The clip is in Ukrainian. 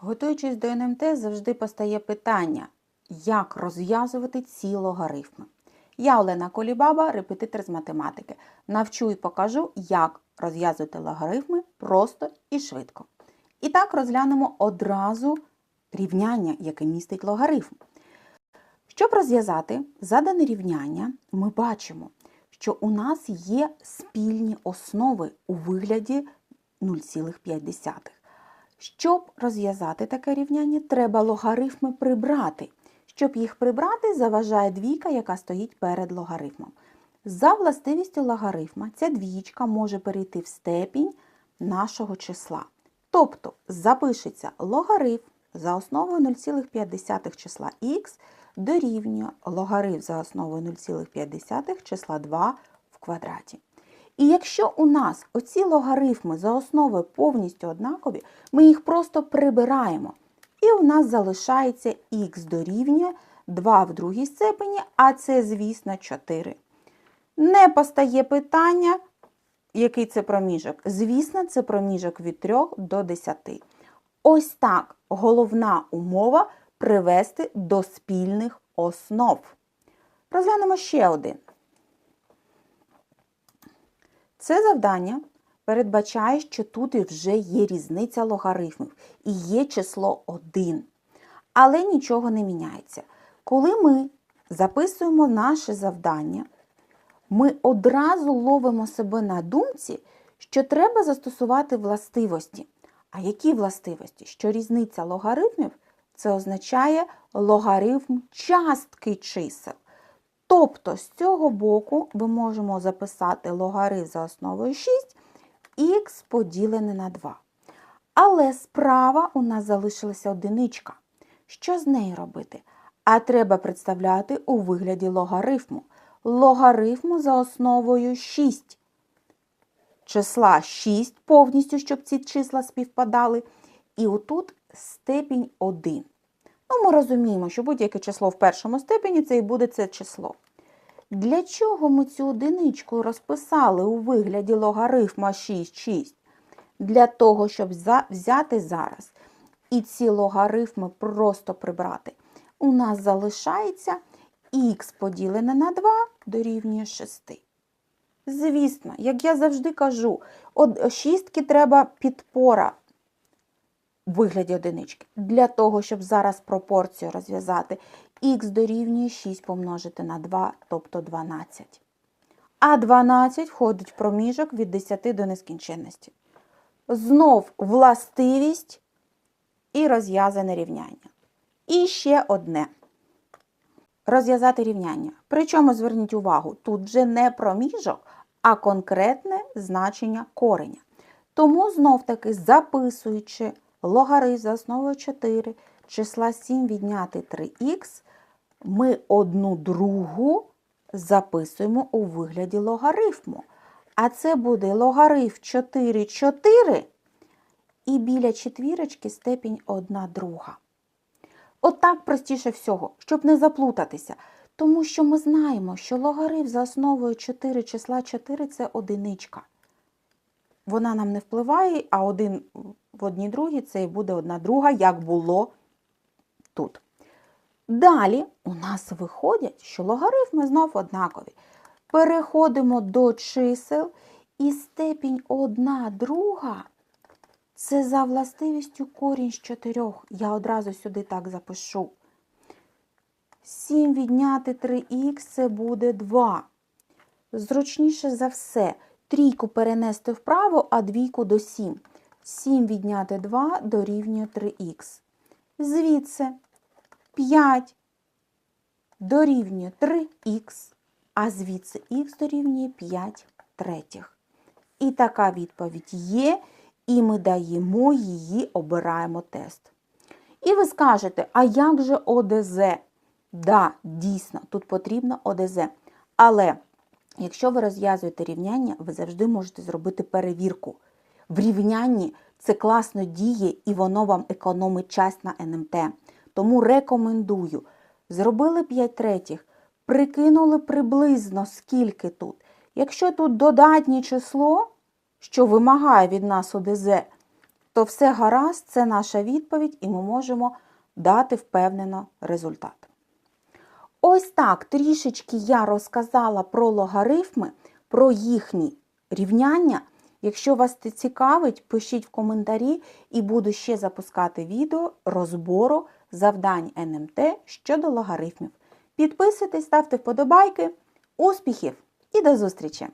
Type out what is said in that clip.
Готуючись до НМТ, завжди постає питання, як розв'язувати ці логарифми. Я Олена Колібаба, репетитор з математики. Навчу і покажу, як розв'язувати логарифми просто і швидко. І так розглянемо одразу рівняння, яке містить логарифм. Щоб розв'язати задане рівняння, ми бачимо, що у нас є спільні основи у вигляді 0,5. Щоб розв'язати таке рівняння, треба логарифми прибрати. Щоб їх прибрати, заважає двійка, яка стоїть перед логарифмом. За властивістю логарифма ця двічка може перейти в степінь нашого числа. Тобто запишеться логарифм за основою 0,5 числа х дорівнює логарифм за основою 0,5 числа 2 в квадраті. І якщо у нас оці логарифми за основою повністю однакові, ми їх просто прибираємо. І у нас залишається х дорівнює 2 в другій степені, а це, звісно, 4. Не постає питання, який це проміжок. Звісно, це проміжок від 3 до 10. Ось так головна умова привести до спільних основ. Розглянемо ще один. Це завдання передбачає, що тут вже є різниця логарифмів і є число 1. Але нічого не міняється. Коли ми записуємо наше завдання, ми одразу ловимо себе на думці, що треба застосувати властивості. А які властивості? Що різниця логарифмів це означає логарифм частки чисел. Тобто з цього боку ми можемо записати логарифм за основою 6 х поділене на 2. Але справа у нас залишилася одиничка. Що з нею робити? А треба представляти у вигляді логарифму. Логарифму за основою 6. Числа 6 повністю, щоб ці числа співпадали. І отут степінь 1. Ну, ми розуміємо, що будь-яке число в першому степені це і буде це число. Для чого ми цю одиничку розписали у вигляді логарифма 6, 6? Для того, щоб взяти зараз і ці логарифми просто прибрати. У нас залишається х поділене на 2 дорівнює 6. Звісно, як я завжди кажу, шістки треба підпора вигляді одинички. Для того, щоб зараз пропорцію розв'язати, х дорівнює 6 помножити на 2, тобто 12. А 12 входить в проміжок від 10 до нескінченності. Знов властивість і розв'язане рівняння. І ще одне. Розв'язати рівняння. Причому зверніть увагу, тут вже не проміжок, а конкретне значення кореня. Тому знов-таки записуючи логарифм за основою 4, числа 7 відняти 3х, ми одну другу записуємо у вигляді логарифму. А це буде логарифм 4, 4 і біля четвірочки степінь 1 друга. Отак простіше всього, щоб не заплутатися. Тому що ми знаємо, що логарифм за основою 4 числа 4 це одиничка. Вона нам не впливає, а один в одній другій це і буде одна друга, як було тут. Далі у нас виходять, що логарифми знов однакові. Переходимо до чисел і степінь 1 друга це за властивістю корінь з 4. Я одразу сюди так запишу. 7 відняти 3х це буде 2. Зручніше за все, трійку перенести вправо, а двійку до 7. 7 відняти 2 дорівнює 3х. Звідси 5 дорівнює 3х, а звідси х дорівнює 5 третіх. І така відповідь є, і ми даємо її, обираємо тест. І ви скажете, а як же ОДЗ? Да, дійсно, тут потрібно ОДЗ. Але якщо ви розв'язуєте рівняння, ви завжди можете зробити перевірку. В рівнянні це класно діє і воно вам економить час на НМТ. Тому рекомендую. Зробили 5 третіх, прикинули приблизно скільки тут. Якщо тут додатнє число, що вимагає від нас ОДЗ, то все гаразд, це наша відповідь, і ми можемо дати впевнено результат. Ось так трішечки я розказала про логарифми, про їхні рівняння. Якщо вас це цікавить, пишіть в коментарі і буду ще запускати відео розбору завдань НМТ щодо логарифмів. Підписуйтесь, ставте вподобайки. Успіхів і до зустрічі!